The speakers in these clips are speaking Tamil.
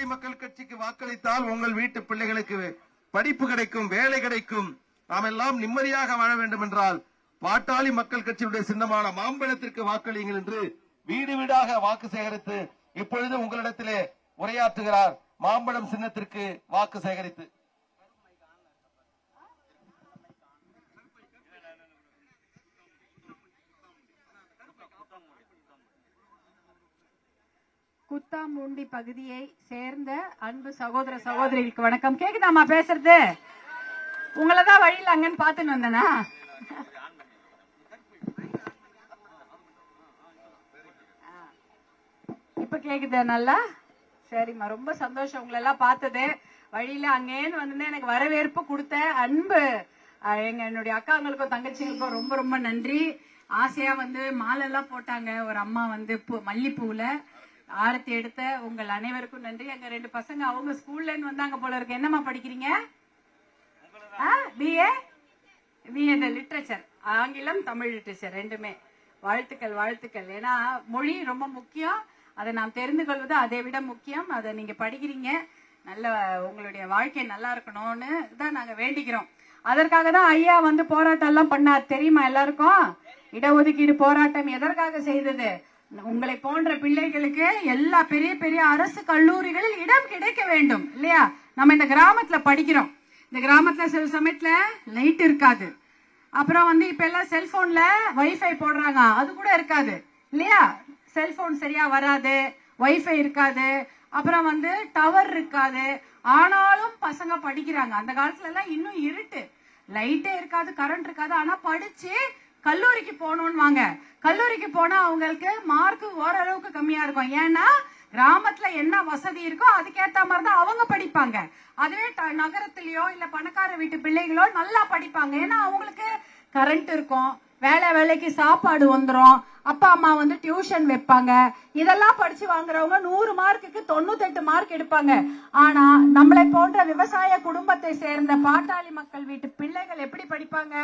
பாட்டாளி மக்கள் கட்சிக்கு வாக்களித்தால் உங்கள் வீட்டு பிள்ளைகளுக்கு படிப்பு கிடைக்கும் வேலை கிடைக்கும். நாம் எல்லாம் நிம்மதியாக வாழ வேண்டும் என்றால் பாட்டாளி மக்கள் கட்சியுடைய சின்னமான மாம்பழத்திற்கு வாக்களியுங்கள் என்று வீடு வீடாக வாக்கு சேகரித்து இப்பொழுது உங்களிடத்திலே உரையாற்றுகிறார். மாம்பழம் சின்னத்திற்கு வாக்கு சேகரித்து. குத்தாம்பூண்டி பகுதியை சேர்ந்த அன்பு சகோதர சகோதரிகளுக்கு வணக்கம். கேக்குதாம்மா பேசுறது? உங்களை தான் வழியில் அங்கன்னு பாத்துன்னு வந்தனா? இப்ப கேக்குதா நல்லா? சரிம்மா ரொம்ப சந்தோஷம் உங்களை எல்லாம் பார்த்தது. வழியில அங்கேன்னு வந்து எனக்கு வரவேற்பு கொடுத்த அன்பு. எங்க என்னுடைய அக்காங்களுக்கும் தங்கச்சிங்களுக்கும் ரொம்ப ரொம்ப நன்றி. ஆசையா வந்து மாலை எல்லாம் போட்டாங்க. ஒரு அம்மா வந்து பூ மல்லிப்பூல. ஆரத்தி எடுத்த உங்கள் அனைவருக்கும் நன்றி. எங்க ரெண்டு பசங்க அவங்க ஸ்கூல்ல இருந்து வந்தாங்க போல இருக்கு. என்னம்மா படிக்கிறீங்க? பிஏ பிஏ லிட்ரேச்சர் ஆங்கிலம் தமிழ் லிட்ரேச்சர் ரெண்டுமே. வாழ்த்துக்கள் வாழ்த்துக்கள். ஏன்னா மொழி ரொம்ப முக்கியம். அதை நாம் தெரிந்து கொள்வது அதை விட முக்கியம். அதை நீங்க படிக்கிறீங்க. நல்ல உங்களுடைய வாழ்க்கை நல்லா இருக்கணும்னு தான் நாங்க வேண்டிக்கிறோம். அதற்காக தான் ஐயா வந்து போராட்டம் எல்லாம் பண்ணார். தெரியுமா எல்லாருக்கும்? இடஒதுக்கீடு போராட்டம் எதற்காக செய்தது? உங்களை போன்ற பிள்ளைகளுக்கு எல்லா பெரிய பெரிய அரசு கல்லூரிகளில் இடம் கிடைக்க வேண்டும் இல்லையா? நம்ம இந்த கிராமத்துல படிக்கிறோம். இந்த கிராமத்துல சில சமயத்துல லைட் இருக்காது. அப்புறம் வந்து இப்ப எல்லாம் செல்போன்ல வைஃபை போடுறாங்க. அது கூட இருக்காது இல்லையா? செல்போன் சரியா வராது வைஃபை இருக்காது. அப்புறம் வந்து டவர் இருக்காது. ஆனாலும் பசங்க படிக்கிறாங்க. அந்த காலத்துல எல்லாம் இன்னும் இருட்டு. லைட்டே இருக்காது கரண்ட் இருக்காது. ஆனா படிச்சு கல்லூரிக்கு போகணும்னு வாங்க. கல்லூரிக்கு போனா அவங்களுக்கு மார்க் ஓரளவுக்கு கம்மியா இருக்கும். ஏன்னா கிராமத்துல என்ன வசதி இருக்கோ அதுக்கேத்த மாதிரி தான் அவங்க படிப்பாங்க. அதுவே நகரத்திலயோ இல்ல பணக்கார வீட்டு பிள்ளைகளோ நல்லா படிப்பாங்க. ஏன்னா அவங்களுக்கு கரண்ட் இருக்கும். வேலை வேலைக்கு சாப்பாடு வந்துரும். அப்பா அம்மா வந்து டியூஷன் வைப்பாங்க. இதெல்லாம் படிச்சு வாங்குறவங்க நூறு மார்க்குக்கு தொண்ணூத்தெட்டு மார்க் எடுப்பாங்க. ஆனா நம்மளை போன்ற விவசாய குடும்பத்தை சேர்ந்த பாட்டாளி மக்கள் வீட்டு பிள்ளைகள் எப்படி படிப்பாங்க?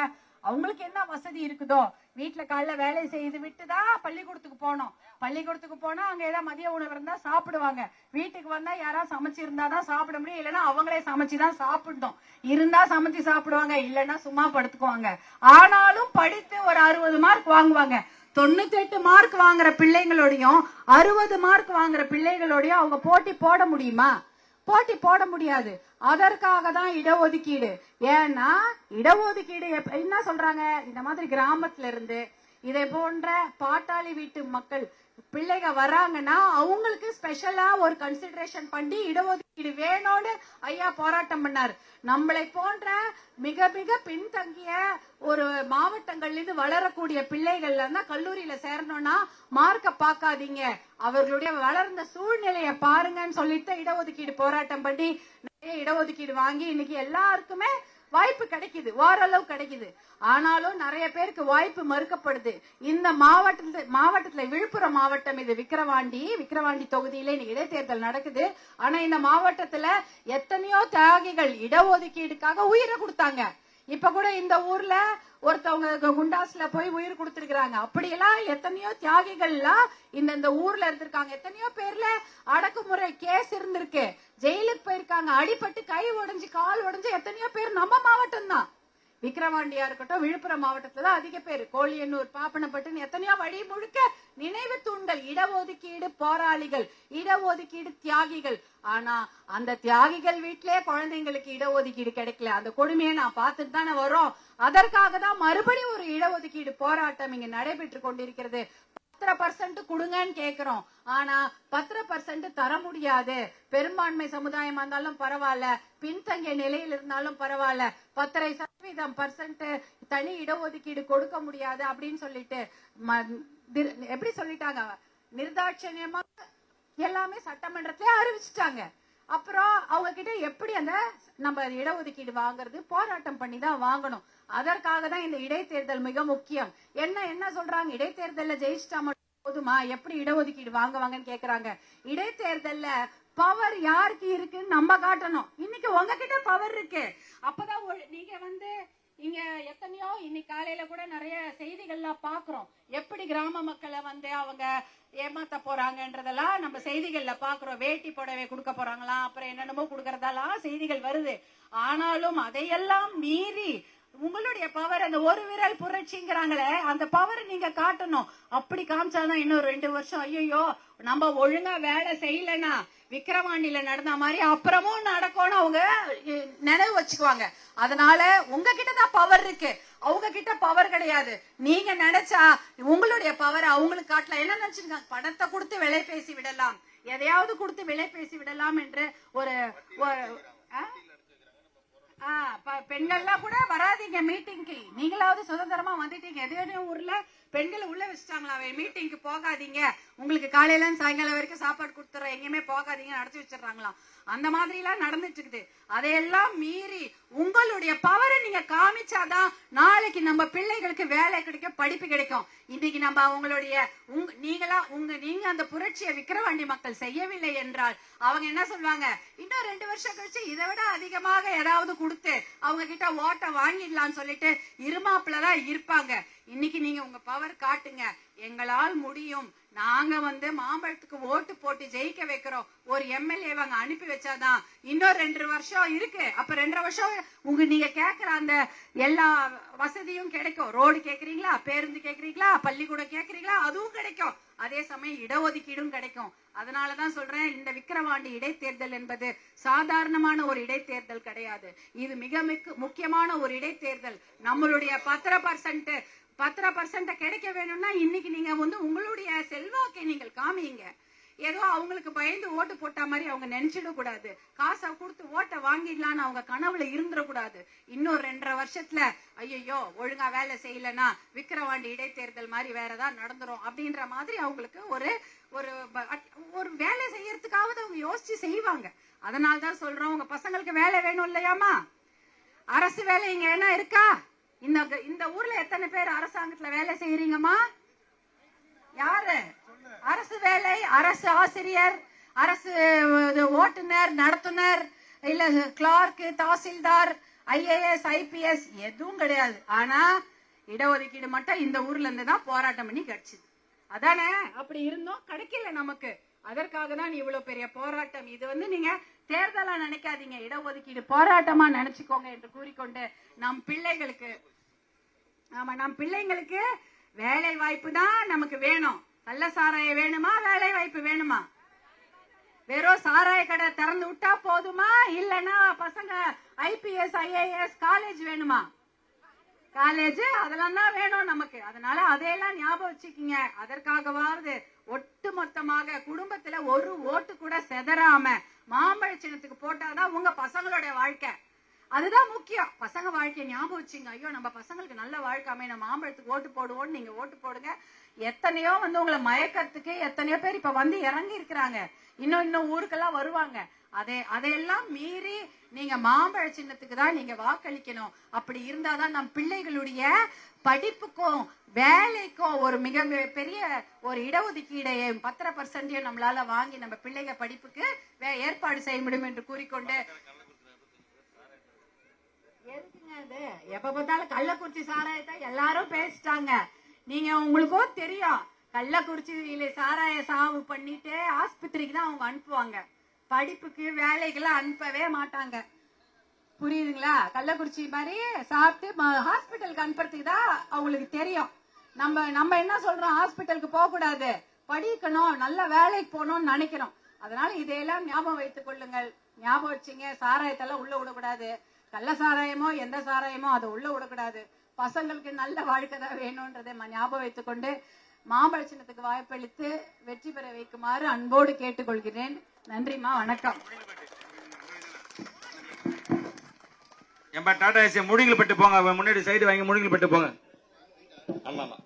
அவங்களுக்கு என்ன வசதி இருக்குதோ? வீட்டுல காலைல வேலை செய்து விட்டு தான் பள்ளிக்கூடத்துக்கு போனோம். பள்ளிக்கூடத்துக்கு போனா அங்க ஏதாவது மதிய உணவு இருந்தா சாப்பிடுவாங்க. வீட்டுக்கு வந்தா யாராவது சமைச்சிருந்தா தான் சாப்பிட முடியும். இல்லைன்னா அவங்களே சமைச்சு தான் சாப்பிடணும். இருந்தா சமைச்சு சாப்பிடுவாங்க இல்லைன்னா சும்மா படுத்துக்குவாங்க. ஆனாலும் படித்து ஒரு அறுபது மார்க் வாங்குவாங்க. தொண்ணூத்தி எட்டு மார்க் வாங்குற பிள்ளைங்களோடையும் அறுபது மார்க் வாங்குற பிள்ளைகளோடையும் அவங்க போட்டி போட முடியுமா? போட்டி போட முடியாது. அதற்காக தான் இடஒதுக்கீடு. ஏன்னா இடஒதுக்கீடு என்ன சொல்றாங்க? இந்த மாதிரி கிராமத்துல இருந்து இதை போன்ற பாட்டாளி வீட்டு மக்கள் பிள்ளைங்க வராங்கன்னா அவங்களுக்கு ஸ்பெஷலா ஒரு கன்சிடரேஷன் பண்ணி இடஒதுக்கீடு வேணும்னு ஐயா போராட்டம் பண்ணார். நம்மளை போன்ற மிக மிக பின்தங்கிய ஒரு மாவட்டங்கள்ல இருந்து வளரக்கூடிய பிள்ளைகள் தான் கல்லூரியில சேரணும்னா மார்க்க பார்க்காதீங்க. அவர்களுடைய வளர்ந்த சூழ்நிலையை பாருங்கன்னு சொல்லிட்டு இடஒதுக்கீடு போராட்டம் பண்ணி நிறைய இடஒதுக்கீடு வாங்கி இன்னைக்கு எல்லாருக்குமே வாய்ப்பு கிடைக்குது ஓரளவு கிடைக்குது. ஆனாலும் நிறைய பேருக்கு வாய்ப்பு மறுக்கப்படுது. இந்த மாவட்டத்துல மாவட்டத்துல விழுப்புரம் மாவட்டம் இது விக்கிரவாண்டி விக்கிரவாண்டி தொகுதியில இடைத்தேர்தல் நடக்குது. ஆனா இந்த மாவட்டத்துல எத்தனையோ தியாகிகள் இடஒதுக்கீடுக்காக உயிரை கொடுத்தாங்க. இப்ப கூட இந்த ஊர்ல ஒருத்தவங்க குண்டாஸ்ல போய் உயிர் கொடுத்திருக்கிறாங்க. அப்படியெல்லாம் எத்தனையோ தியாகிகள்லாம் இந்த இந்த ஊர்ல இருந்திருக்காங்க. எத்தனையோ பேர்ல அடக்குமுறை கேஸ் இருந்திருக்கு. ஜெயிலுக்கு போயிருக்காங்க. அடிபட்டு கை உடைஞ்சு கால் உடைஞ்சு எத்தனையோ பேர் நம்ம மாவட்டம் தான் விக்கிரவாண்டியா இருக்கட்டும் விழுப்புரம் மாவட்டத்துல தான் அதிக பேர். கோழியன்னூர் பாப்பனப்பட்டுன்னு எத்தனையோ வழி முழுக்க நினைவு தூண்டல் இடஒதுக்கீடு போராளிகள் இடஒதுக்கீடு தியாகிகள். ஆனா அந்த தியாகிகள் வீட்டிலே குழந்தைங்களுக்கு இடஒதுக்கீடு கிடைக்கல. அந்த கொடுமையை நான் பார்த்துட்டு தானே வரோம் அதற்காக தான் மறுபடியும் ஒரு இடஒதுக்கீடு போராட்டம் இங்க நடைபெற்று கொண்டிருக்கிறது. பத்திர பர்சன்ட் கொடுங்கன்னு கேக்குறோம். ஆனா பத்திர பர்சன்ட் தர முடியாது. பெரும்பான்மை சமுதாயமா இருந்தாலும் பரவாயில்ல. பின்தங்கிய நிலையில் இருந்தாலும் பரவாயில்ல. பத்தரை சதவீதம் பர்சன்ட் தனி இடஒதுக்கீடு கொடுக்க முடியாது அப்படின்னு சொல்லிட்டு எப்படி சொல்லிட்டாங்க? நிர்தாட்சணியமா எல்லாமே சட்டமன்றத்திலே அறிவிச்சிட்டாங்க. அப்புறம் அவங்க கிட்ட எப்படி அந்த நம்ம இடஒதுக்கீடு வாங்குறது போராட்டம் பண்ணி தான் வாங்கணும். அதற்காக தான் இந்த இடைத்தேர்தல் மிக முக்கியம். என்ன என்ன சொல்றாங்க? இடைத்தேர்தல்ல ஜெயிச்சிட்டா போதுமா? எப்படி இடஒதுக்கீடு வாங்குவாங்கன்னு கேக்குறாங்க. இடைத்தேர்தல்ல பவர் யாருக்கு இருக்குன்னு நம்ம காட்டணும். இன்னைக்கு உங்ககிட்ட பவர் இருக்கு. அப்பதான் நீங்க வந்து இங்க எத்தனையோ இன்னைக்கு காலையில கூட நிறைய செய்திகள்லாம் பாக்குறோம் எப்படி கிராம மக்களை வந்து அவங்க ஏமாத்த போறாங்கன்றதெல்லாம் நம்ம செய்திகள்ல பாக்குறோம் வேட்டி புடவை கொடுக்க போறாங்களாம் அப்புறம் என்னென்னமோ கொடுக்கறதெல்லாம் செய்திகள் வருது. ஆனாலும் அதையெல்லாம் மீறி உங்களுடைய பவர் அந்த ஒரு விரல் புரட்சிங்கிறாங்களே அந்த பவர் நீங்க காட்டணும். அப்படி காமிச்சாதான் இன்னும் ரெண்டு வருஷம் ஐயோ நம்ம ஒழுங்கா வேலை செய்யலனா விக்கிரவாண்டியில நடந்த மாதிரி அப்புறமும் நடக்கும்னு அவங்க நினைவு வச்சுக்குவாங்க. அதனால உங்ககிட்ட தான் பவர் இருக்கு. அவங்க கிட்ட பவர் கிடையாது. நீங்க நினைச்சா உங்களுடைய பவர் அவங்களுக்கு காட்டலாம். என்ன நினைச்சிருக்காங்க? பணத்தை கொடுத்து விலை பேசி விடலாம். எதையாவது கொடுத்து விலை பேசி விடலாம் என்று ஒரு பெண்கள்லாம் கூட வராதீங்க மீட்டிங்க்கு நீங்களாவது சுதந்திரமா வந்துட்டீங்க. எது ஊர்ல பெண்களை உள்ள வச்சுட்டாங்களா? மீட்டிங்க்கு போகாதீங்க. உங்களுக்கு காலையில சாயங்காலம் வரைக்கும் சாப்பாடு கொடுத்துறோம் எங்கேயுமே போகாதீங்க. நடத்தி வச்சிடறாங்களாம். அந்த மாதிரி எல்லாம் நடந்துட்டு இருக்குது அதையெல்லாம் மீறி உங்களுடைய பவரை நீங்க காமிச்சாதான் நாளைக்கு நம்ம பிள்ளைகளுக்கு வேலை கிடைக்கும் படிப்பு கிடைக்கும். இன்னைக்கு நம்ம அவங்களுடைய உங்க நீங்களா உங்க நீங்க அந்த புரட்சியை விக்கிரவாண்டி மக்கள் செய்யவில்லை என்றால் அவங்க என்ன சொல்லுவாங்க இன்னும் ரெண்டு வருஷம் கழிச்சு இதை விட அதிகமாக ஏதாவது கொடுத்து அவங்க கிட்ட ஓட்ட வாங்கிடலாம்னு சொல்லிட்டு இருமாப்புல தான் இருப்பாங்க. இன்னைக்கு நீங்க உங்க பவர் காட்டுங்க. எங்களால் முடியும். நாங்க வந்து மாம்பழத்துக்கு ஓட்டு போட்டு ஜெயிக்க வைக்கிறோம். ஒரு எம்எல்ஏ வாங்க அனுப்பி வச்சாதான் இன்னும் ரெண்டு வருஷம் இருக்கு. அப்ப ரெண்டரை வருஷம் உங்க நீங்க கேக்குற அந்த எல்லா வசதியும் கிடைக்கும். ரோடு கேக்குறீங்களா? பேருந்து கேக்குறீங்களா? பள்ளிக்கூடம் கேக்குறீங்களா? அதுவும் கிடைக்கும். அதே சமயம் இடஒதுக்கீடும் கிடைக்கும். அதனாலதான் சொல்றேன் இந்த விக்கிரவாண்டி இடைத்தேர்தல் என்பது சாதாரணமான ஒரு இடைத்தேர்தல் கிடையாது. இது மிக மிக முக்கியமான ஒரு இடைத்தேர்தல். நம்மளுடைய பத்திர பர்சன்ட் பத்திர பர்சன்ட் கிடைக்க வேணும்னா இன்னைக்கு நீங்க வந்து உங்களுடைய செல்வாக்கை நீங்கள் காமிங்க. ஏதோ அவங்களுக்கு பயந்து ஓட்டு போட்ட மாதிரி அவங்க நினைச்சிட கூடாது காசை கொடுத்து ஓட்டை வாங்கிடலாம்னு அவங்க கனவுல இருந்துடக்கூடாது. இன்னும் ரெண்டரை வருஷத்துல ஐயோ ஒழுங்கா வேலை செய்யலன்னா விக்கிரவாண்டி இடைத்தேர்தல் மாதிரி வேற ஏதாவது நடந்துரும் அப்படின்ற மாதிரி அவங்களுக்கு ஒரு ஒரு ஒரு வேலை செய்யறதுக்காவது அவங்க யோசிச்சு செய்வாங்க. அதனால தான் சொல்றோம் உங்க பசங்களுக்கு வேலை வேணும் இல்லையாமா அரசு வேலை இங்க என்ன இருக்கா? இந்த இந்த ஊர்ல எத்தனை பேர் அரசாங்கத்துல வேலை செய்யறீங்கம்மா? அரசு ஆசிரியர் அரசு ஓட்டுநர் நடத்துனர் இல்ல கிளார்க் தாசில்தார் ஐஏஎஸ் ஐபிஎஸ் எதுவும் கிடையாது. ஆனா இடஒதுக்கீடு மட்டும் இந்த ஊர்ல இருந்து தான் போராட்டம் பண்ணி கிடைச்சது. அதானே? அப்படி இருந்தோம். கிடைக்கல நமக்கு. அதற்காக தான் இவ்வளவு பெரிய போராட்டம். இது வந்து நீங்க தேர்தலா நினைக்காதீங்க. இடஒதுக்கீடு போராட்டமா நினைச்சுக்கோங்க என்று கூறிக்கொண்டு நம் பிள்ளைகளுக்கு ஆமா நம் பிள்ளைங்களுக்கு வேலை வாய்ப்பு தான் நமக்கு வேணும். கள்ள சாராயம் வேணுமா வேலை வாய்ப்பு வேணுமா? வெறும் சாராய கடை திறந்து விட்டா போதுமா? இல்லனா பசங்க ஐபிஎஸ் ஐஏஎஸ் காலேஜ் வேணுமா? காலேஜ் அதெல்லாம் தான் வேணும் நமக்கு. அதனால அதையெல்லாம் ஞாபகம் வச்சுக்கீங்க. அதற்காகவாவது ஒட்டு மொத்தமாக குடும்பத்துல ஒரு ஓட்டு கூட செதறாம மாம்பழ சின்னத்துக்கு போட்டாதான் உங்க பசங்களுடைய வாழ்க்கை. அதுதான் முக்கியம். பசங்க வாழ்க்கையை ஞாபகம் வச்சுங்க. ஐயோ நம்ம பசங்களுக்கு நல்ல வாழ்க்கை அமைய மாம்பழத்துக்கு ஓட்டு போடுவோம்னு நீங்க ஓட்டு போடுங்க. எத்தனையோ வந்து உங்களை மயக்கத்துக்கு எத்தனையோ பேர் இப்ப வந்து இறங்கி இருக்கிறாங்க. இன்னும் இன்னும் ஊருக்கெல்லாம் வருவாங்க. அதை அதையெல்லாம் மீறி நீங்க மாம்பழ சின்னத்துக்கு தான் நீங்க வாக்களிக்கணும். அப்படி இருந்தாதான் நம் பிள்ளைகளுடைய படிப்புக்கும் வேலைக்கும் ஒரு மிக மிக பெரிய ஒரு இடஒதுக்கீடையும் பத்திர பர்சன்டையும் நம்மளால வாங்கி நம்ம பிள்ளைங்க படிப்புக்கு வே- ஏற்பாடு செய்ய முடியும் என்று கூறிக்கொண்டு இது எப்ப பார்த்தாலும் கள்ளக்குறிச்சி சாராயத்தை எல்லாரும் பேசிட்டாங்க. நீங்க உங்களுக்கும் தெரியும். கள்ளக்குறிச்சியில சாராய சாவு பண்ணிட்டு ஆஸ்பத்திரிக்கு தான் அவங்க அனுப்புவாங்க. படிப்புக்கு வேலைக்கெல்லாம் அனுப்பவே மாட்டாங்க. புரியுதுங்களா? கள்ளக்குறிச்சி மாதிரி சாப்பிட்டு ஹாஸ்பிட்டலுக்கு அனுப்புறதுக்கு தான் அவங்களுக்கு தெரியும். நம்ம நம்ம என்ன சொல்றோம்? ஹாஸ்பிட்டலுக்கு போக கூடாது படிக்கணும். நல்ல வேலைக்கு போகணும்னு நினைக்கிறோம். அதனால இதையெல்லாம் ஞாபகம் வைத்துக் கொள்ளுங்கள். ஞாபகம் வச்சுங்க. சாராயத்தெல்லாம் உள்ள விடக்கூடாது. கள்ள சாராயமோ எந்த சாராயமோ அதை உள்ள விடக்கூடாது. பசங்களுக்கு நல்ல வாழ்க்கை தான் வேணும்ன்றதை ஞாபகம் வைத்துக்கொண்டு மாம்பழ சின்னத்துக்கு வாய்ப்பளித்து வெற்றி பெற வைக்குமாறு அன்போடு கேட்டுக்கொள்கிறேன். நன்றிம்மா வணக்கம். ஏம்பா டாடா ஏசி பட்டு போங்க. முன்னாடி சைடு வாங்கி முடிகள் பட்டு போங்க. ஆமா ஆமா